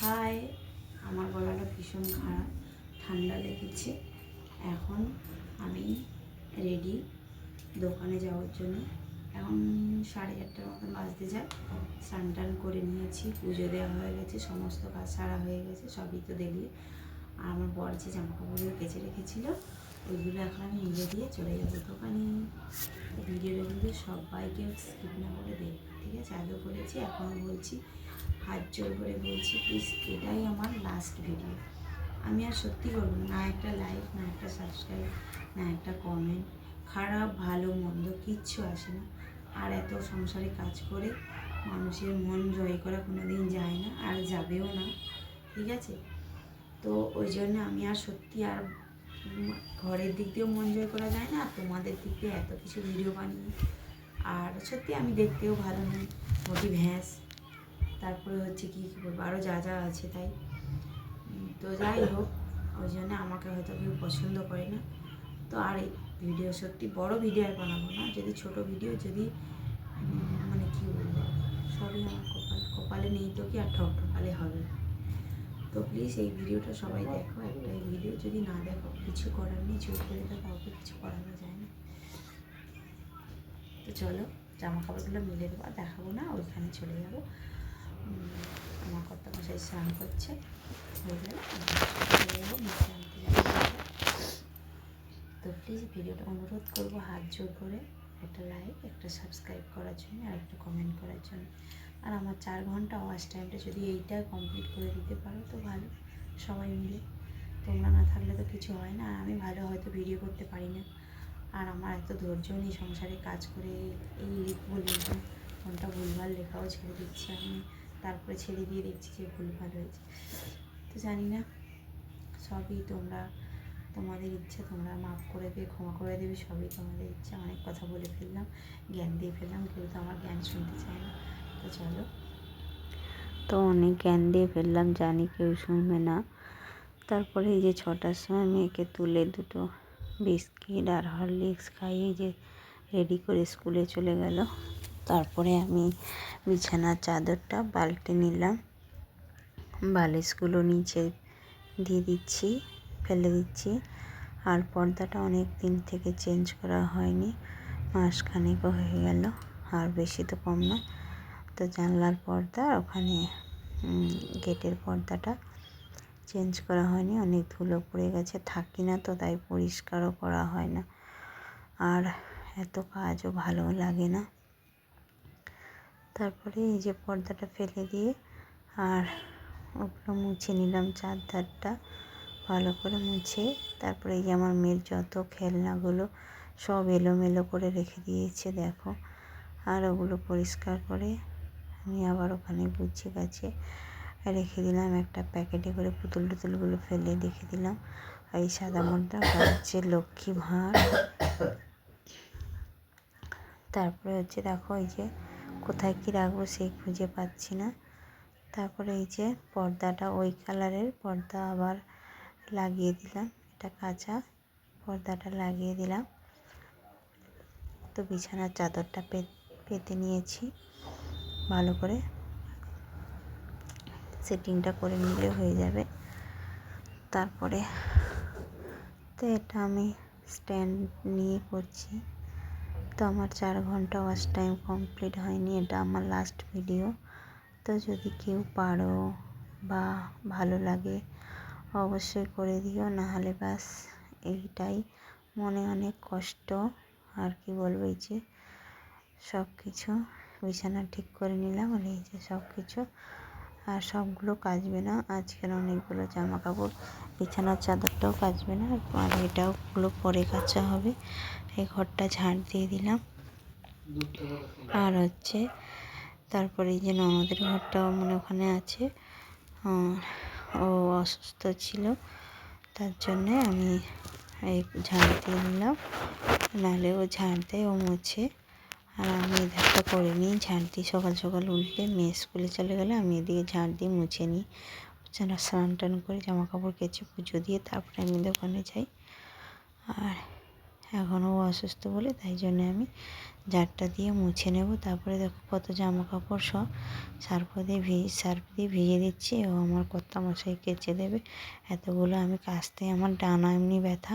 High আমার গলাটা ভীষণ খারাপ ঠান্ডা লেগেছে। এখন আমি রেডি দোকানে যাওয়ার জন্য। এখন সাড়ে চারটার মতন বাজতে যায়। স্নান টান করে নিয়েছি পুজো দেওয়া হয়ে গেছে সমস্ত কাজ সারা হয়ে গেছে সবই তো দেখলে। আর আমার বর যে জামা কাপড়গুলো কেচে রেখেছিল ওইগুলো এখন আমি নিজে দিয়ে চলে যাব দোকানে। ভিডিওটা কিন্তু সবাইকে স্কিপ না করে দেখ ঠিক আছে? আগেও বলেছি এখনও বলছি। হাত জোর করে বলছি, প্লিজ এটাই আমার লাস্ট ভিডিও আমি আর সত্যি না না একটা লাইক না একটা সাবস্ক্রাইব না একটা কমেন্ট খারাপ, ভালো, মন্দ কিচ্ছু আসে না। আর এত সংসারে কাজ করে মানুষের মন জয় করা কোনো দিন যায় না, আর যাবেও না, ঠিক আছে? তো ওই জন্য আমি আর সত্যি আর ঘরের দিক দিয়েও মন জয় করা যায় না তোমাদের দিক দিয়ে এত কিছু ভিডিও বানিয়ে। আর সত্যি আমি দেখতেও ভালো নই মোটি ভ্যাঁস তারপরে হচ্ছে কি, কী বলব আরও যা যা আছে তাই। তো যাই হোক, ওই জন্য আমাকে হয়তো কেউ পছন্দ করে না। তো আর এই ভিডিও সত্যি বড় ভিডিও আর বানাবো না, যদি ছোট ভিডিও, যদি মানে কি বলব, সবই আমার কপাল, কপালে নেই তো কি আর ঠক ঠকালে হবে? তো প্লিজ এই ভিডিওটা সবাই দেখো একটা এই ভিডিও, যদি না দেখো, কিছু করার নেই, চুপ করে তো কাউকে কিছু করানো যায় না। তো চলো, জামা কাপড়গুলো মিলে দেবো দেখাবো না, ওইখানে চলে যাব। আমার কর্তা মশাই স্নান করছে। তো প্লিজ ভিডিওটা অনুরোধ করব হাত জোর করে একটা লাইক একটা সাবস্ক্রাইব করার জন্য আর একটা কমেন্ট করার জন্য। আর আমার চার ঘণ্টা ওয়াচ টাইমটা যদি এইটা কমপ্লিট করে দিতে পারো তো ভালো, সবাই মিলে। তোমরা না থাকলে তো কিছু হয় না, আর আমি ভালো হয়তো ভিডিও করতে পারি না। আর আমার এত ধৈর্য নেই সংসারে কাজ করে এই লিখব কোনটা ভুলভাল লেখাও ছেড়ে দিচ্ছি আমি। তারপরে ছেড়ে দিয়ে দেখছি যে ভুলভাল হয়েছে। তো জানি না, সবই তোমরা, তোমাদের ইচ্ছা, তোমরা মাফ করে দেবে ক্ষমা করে দেবে, সবই তোমাদের ইচ্ছা। অনেক কথা বলে ফেললাম, জ্ঞান দিয়ে ফেললাম, কেউ তো আমার জ্ঞান শুনতে চায় না। তো চলো। তো অনেক জ্ঞান দিয়ে ফেললাম, জানি কেউ শুনবে না। তারপরে এই যে ছটার সময় মেয়েকে তুলে দুটো বিস্কিট আর হরলিক্স খাইয়ে যে রেডি করে স্কুলে চলে গেল। তারপরে আমি বিছানার চাদরটা পাল্টে নিলাম। বালিশগুলো নিচে দিয়ে দিচ্ছি, ফেলে দিচ্ছি। আর পর্দাটা অনেক দিন থেকে চেঞ্জ করা হয়নি, মাসখানেকও হয়ে গেল, আর বেশি তো কম না তো জানলার পর্দা, ওখানে গেটের পর্দাটা চেঞ্জ করা হয়নি, অনেক ধুলো পড়ে গেছে। থাকি না তো, তাই পরিষ্কারও করা হয় না। আর এত কাজও ভালো লাগে না। তারপরে এই যে পর্দাটা ফেলে দিয়ে আর ওগুলো মুছে নিলাম চারধারটা। ভালো করে মুছে তারপরে এই যে আমার মেয়ের যত খেলনাগুলো সব এলোমেলো করে রেখে দিয়েছে, দেখো। আর ওগুলো পরিষ্কার করে আমি আবার ওখানে গুছিয়ে গাছে রেখে দিলাম, একটা প্যাকেটে করে পুতুল টুতুলগুলো ফেলে রেখে দিলাম। আর এই সাদা মনটা হচ্ছে লক্ষ্মী ভাঁড়। তারপরে হচ্ছে দেখো এই যে কোথায় কী রাখব সেই খুঁজে পাচ্ছি না। তারপরে এই যে পর্দাটা, ওই কালারের পর্দা আবার লাগিয়ে দিলাম। এটা কাঁচা পর্দাটা লাগিয়ে দিলাম। তো বিছানার চাদরটা পেতে নিয়েছি ভালো করে। সেটিংটা করে নিলে হয়ে যাবে। তারপরে তো এটা আমি স্ট্যান্ড নিয়ে করছি। তো আমার চার ঘণ্টা ওয়াচ টাইম কমপ্লিট হয়নি, এটা আমার লাস্ট ভিডিও তো যদি কেউ পারো বা ভালো লাগে, অবশ্যই করে দিও, নাহলে ব্যাস এইটাই। মনে অনেক কষ্ট, আর কি বলব, এই যে সব কিছু বিছানা ঠিক করে নিলাম, আর এই যে সব কিছু আর সবগুলো কাচবে না। আজকের অনেকগুলো জামা কাপড় বিছানার চাদরটাও কাচবে না আর এটাও গুলো পরে কাচা হবে। এই ঘরটা ঝাড় দিয়ে দিলাম। আর হচ্ছে তারপরে এই যে ননদের ঘরটাও মানে ওখানে আছে। ও অসুস্থ ছিল, তার জন্যে আমি এই ঝাড় দিয়ে নিলাম। নাহলে ও ঝাড় দেয়, ও মোছে। আর আমি এই ধারটা করে নিই, ঝাড় দিই সকাল সকাল উঠলে মেয়ে স্কুলে চলে গেলে আমি এদিকে ঝাড় দিয়ে মুছে নিই। যেন স্নান টান করে জামা কাপড় কেচে পুজো দিয়ে তারপরে আমি দোকানে যাই। আর এখনও অসুস্থ বলে তাই জন্য আমি জারটা দিয়ে মুছে নেব। তারপরে দেখো কত জামা কাপড় সব সার্ফ দিয়ে ভিজ সার্ফ দিয়ে ভিজে দিচ্ছি। ও আমার কর্তা মশাই কেচে দেবে। এতগুলো আমি কাচতে আমার ডানা এমনি ব্যথা।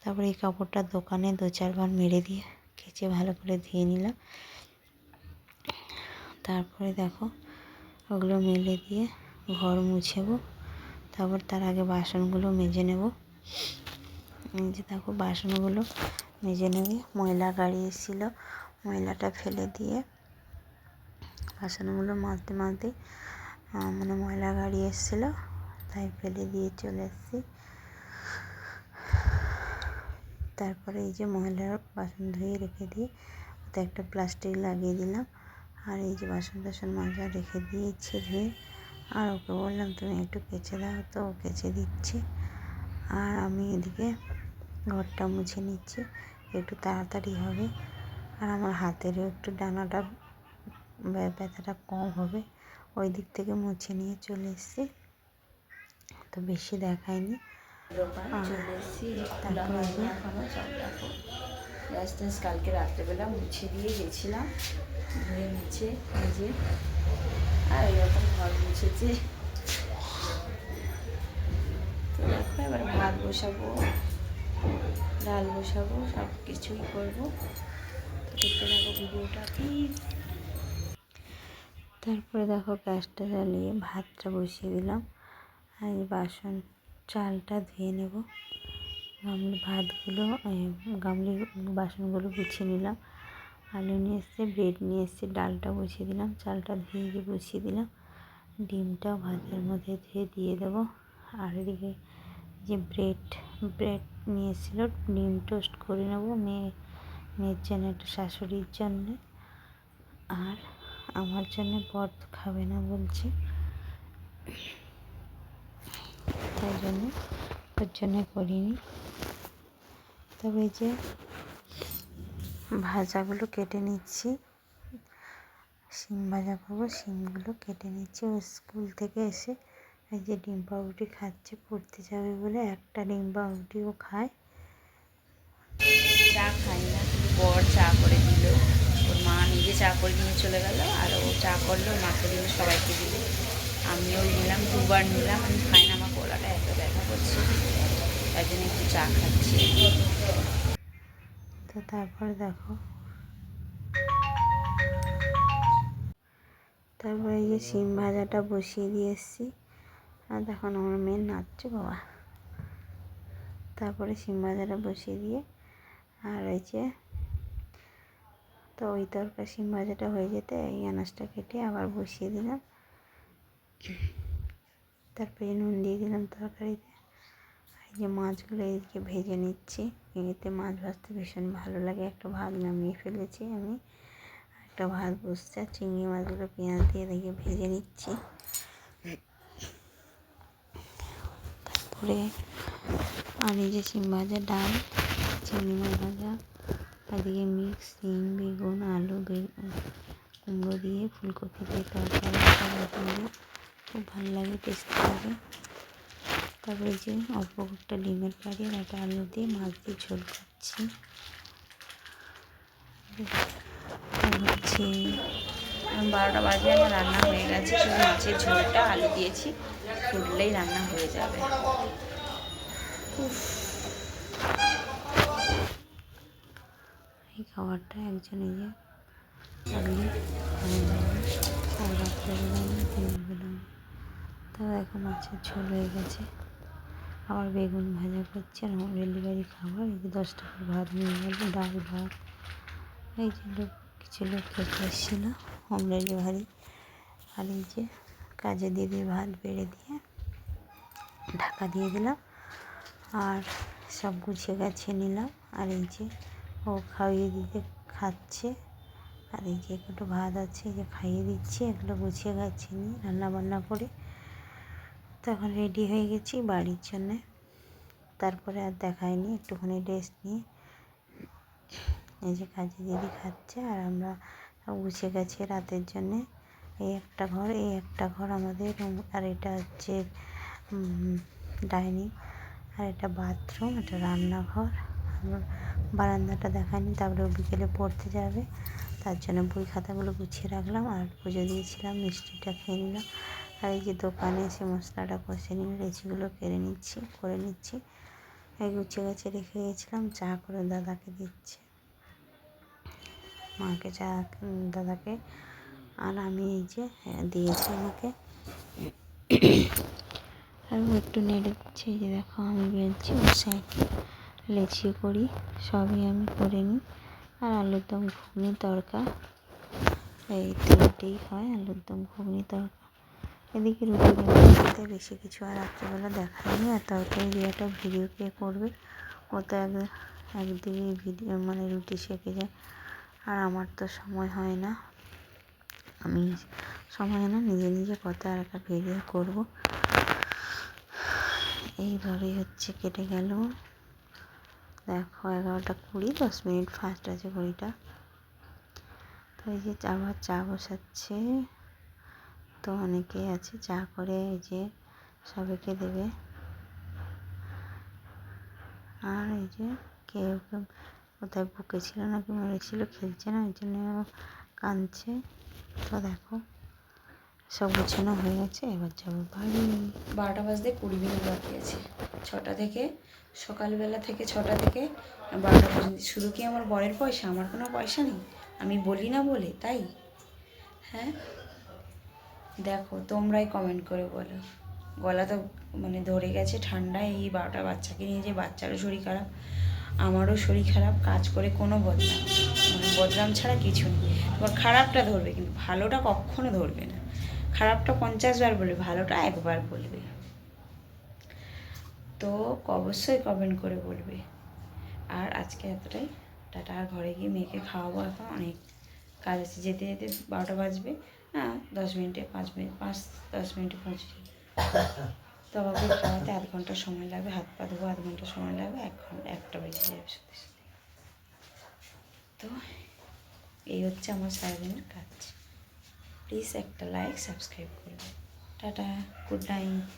তারপরে এই কাপড়টা দোকানে দু চারবার মেরে দিয়ে কেচে ভালো করে ধুয়ে নিলাম। তারপরে দেখো, ওগুলো মেলে দিয়ে ঘর মুছেবো। তারপর তার আগে বাসনগুলো মেজে নেব। যে দেখো, বাসনগুলো মেজে নেবে ময়লা গাড়ি এসেছিল। ময়লাটা ফেলে দিয়ে বাসনগুলো মাজতে মাজতে মানে ময়লা গাড়ি এসেছিল, তাই ফেলে দিয়ে চলে এসেছি। তারপরে এই যে ময়লার বাসন ধুয়ে রেখে দিয়ে ওতে একটা প্লাস্টিক লাগিয়ে দিলাম। আর এই যে বাসন টাসন মাজা রেখে দিয়েছি ধুয়ে। আর ওকে বললাম, তুমি একটু কেচে দাও তো, ও কেচে দিচ্ছে। আর আমি এদিকে ঘরটা মুছে নিচ্ছি, একটু তাড়াতাড়ি হবে। আর আমার হাতেরও একটু ডানাটা ব্য- ব্যথাটা কম হবে। ওই দিক থেকে মুছে নিয়ে চলে এসেছি। তো বেশি দেখায়নি। চলে এসেছি তারপরে তারপরে এখনও সব দেখো গ্যাস ট্যাস কালকে রাত্রেবেলা মুছে দিয়ে গেছিলাম ধুয়ে মুছে যে আর এরকম ঘর মুছেছে। তো দেখো এবার ভাত বসাবো ডাল বসাবো সব কিছুই করব। তো দেখতে থাকো ভিডিওটা প্লিজ তারপরে দেখো গ্যাসটা জ্বালিয়ে ভাতটা বসিয়ে দিলাম আর এই বাসন চালটা ধুয়ে নেব। গামলি ভাতগুলো এই গামলি বাসনগুলো গুছিয়ে নিলাম। আলু নিয়ে এসছে, ব্রেড নিয়ে এসছে, ডালটা বসিয়ে দিলাম, চালটা ধুয়ে দিয়ে বসিয়ে দিলাম। ডিমটাও ভাতের মধ্যে ধুয়ে দিয়ে দেবো। আর এদিকে যে ব্রেড ব্রেড নিয়ে এসেছিল, ডিম টোস্ট করে নেব মেয়ে, মেয়ের জন্য একটা শাশুড়ির জন্যে। আর আমার জন্য বর খাবে না বলছে। তাই জন্য ওর জন্য করিনি। তবে এই যে ভাজাগুলো কেটে নিচ্ছি, শিম ভাজা করব, শিমগুলো কেটে নিচ্ছি। ও স্কুল থেকে এসে এই যে ডিম পাউরুটি খাচ্ছে, পড়তে যাবে বলে একটা ডিম পাউরুটিও খায়। চা খাই না, বর চা করে দিল। ওর মা নিজে চা করে নিয়ে চলে গেল আর ও চা করল, মাকে দিল, সবাইকে দিল। আমিও নিলাম, দুবার নিলাম, আমি খাই না। গলাটা এত ব্যথা করছে তাই জন্য একটু চা খাচ্ছি। তো তারপরে দেখো। তারপরে এই যে শিম ভাজাটা বসিয়ে দিয়ে এসেছি। আর দেখুন আমার মেয়ে নাচছে, বাবা। তারপরে শিম ভাজাটা বসিয়ে দিয়ে, আর ওই যে তো ওই তরকারি, শিম ভাজাটা হয়ে যেতে এই আনাজটা কেটে আবার বসিয়ে দিলাম। তারপরে নুন দিয়ে দিলাম তরকারিতে। এই যে মাছগুলো এদিকে ভেজে নিচ্ছি। এতে মাছ ভাজতে ভীষণ ভালো লাগে। একটা ভাত নামিয়ে ফেলেছি আমি। একটা ভাত বসছে। চিংড়ি মাছগুলো পেঁয়াজ দিয়ে দেখে ভেজে নিচ্ছি। তারপরে আর যে শিম ভাজা ডাল, চিংড়ি মাছ ভাজা এদিকে মিক্স শিম বেগুন, আলু, বেগুন, কুমড়ো দিয়ে ফুলকপি দিয়ে তরকারি দিয়ে। খুব ভালো লাগে টেস্টি লাগে। তারপরে যে অল্প একটা ডিমের কারি আর একটা আলু দিয়ে মাছ দিয়ে ঝোল করছি। হচ্ছে বারোটা বাজে, আমার রান্না হয়ে গেছে, শুধু মাছের ঝোলটা, আলু দিয়েছি। ফুটলেই রান্না হয়ে যাবে। এই খাবারটা একজন এই যে, আমি আর রাত্রেবেলা আমি দিনবেলা তাও এখন মাছের ঝোল হয়ে গেছে। আবার বেগুন ভাজা করছে আর আমার ডেলিভারি খাবার, এই যে দশ টাকার ভাত নিয়ে গেল, ডাল ভাত। এই যে লোক, কিছু লোক খেতে এসেছিল হোম ডেলিভারি আর এই যে কাজে দিদি ভাত বেড়ে দিয়ে ঢাকা দিয়ে দিলাম। আর সব গুছিয়ে গাছিয়ে নিলাম। আর এই যে ও খাইয়ে দিতে খাচ্ছে। আর এই যে একটু ভাত আছে, এই যে খাইয়ে দিচ্ছি, এগুলো গুছিয়ে গাছিয়ে নিয়ে রান্না বান্না করে তখন রেডি হয়ে গেছি বাড়ির জন্যে। তারপরে আর দেখায়নি একটুখানি রেস্ট নিয়ে। এই যে কাজে দিদি খাচ্ছে আর আমরা গুছিয়ে গেছি রাতের জন্যে। এই একটা ঘর, এই একটা ঘর আমাদের রুম আর এটা হচ্ছে ডাইনিং আর এটা বাথরুম এটা রান্নাঘর। আমার বারান্দাটা দেখায়নি তারপরে বিকেলে পড়তে যাবে। তার জন্য বই খাতাগুলো গুছিয়ে রাখলাম আর পুজো দিয়েছিলাম, মিষ্টিটা খেয়ে নিলাম। আর এই যে দোকানে এসে মশলাটা কষে নিয়ে লেচিগুলো কেড়ে নিচ্ছি করে নিচ্ছি। এই গুছিয়ে গাছে রেখে গেছিলাম চা করে দাদাকে দিচ্ছে। মাকে চা দাদাকে। আর আমি এই যে হ্যাঁ, দিয়েছি আমাকে। আর একটু নেড়ে দিচ্ছে যে দেখো আমি বেলছি বসে লেচি করি সবই আমি করে নিই। আর আলুর দম ঘুগনি তড়কা এই তিনটেই হয় আলুর দম ঘুগনি তড়কা এদিকে রুটি বেশি কিছু আর রাত্রেবেলা দেখায়নি আর তরকারি দিয়ে একটা ভিডিও কে করবে। ও তো এক একদিকে ভিডিও মানে রুটি শেখে যায়। আর আমার তো সময় হয় না। আমি সময় না, নিজে নিজে কত আর একটা ভিডিও করব। এইভাবেই হচ্ছে কেটে গেল। দেখো, এগারোটা কুড়ি, দশ মিনিট ফার্স্ট আছে ঘড়িটা। তো এই যে আবার চা বসাচ্ছে। তো অনেকেই আছে চা করে এই যে সবাইকে দেবে। আর এই যে কেউ কেউ কোথায় বুকে বকেছিল নাকি মেরেছিল খেলছে না, ওই জন্য কাঁদছে। তো দেখো, সব গোছানো হয়ে গেছে, এবার যাব বাড়ি। বারোটা বাজতে কুড়ি মিনিট বাকি আছে। ছটা থেকে, সকালবেলা থেকে ছটা থেকে বারোটা পর্যন্ত। শুধু কি আমার বরের পয়সা? আমার কোনো পয়সা নেই? আমি বলি না বলে, তাই? হ্যাঁ? দেখো, তোমরাই কমেন্ট করে বলো। গলা তো মানে ধরে গেছে ঠান্ডায় এই বারোটা বাচ্চাকে নিয়ে যে বাচ্চারও শরীর খারাপ, আমারও শরীর খারাপ, কাজ করে কোনো বদনাম মানে বদনাম ছাড়া কিছু নেই। এবার খারাপটা ধরবে কিন্তু, ভালোটা কখনো ধরবে না। খারাপটা পঞ্চাশ বার বলবে, ভালোটা একবার বলবে। তো অবশ্যই কমেন্ট করে বলবে। আর আজকে এতটাই। টাটা, আর ঘরে গিয়ে মেয়েকে খাওয়াবো এখন অনেক। কাজ আছে যেতে যেতে বারোটা বাজবে। হ্যাঁ দশ মিনিটে, পাঁচ মিনিট, পাঁচ, দশ মিনিটে পৌঁছে তবে খাওয়াতে আধ ঘণ্টা সময় লাগবে, হাত পা ধোবো, আধ ঘণ্টা সময় লাগবে, এক ঘণ্টা একটা বেজে যাবে সত্যি সত্যি তো এই হচ্ছে আমার সারাদিনের কাজ। প্লিজ একটা লাইক সাবস্ক্রাইব করবে। Tata good night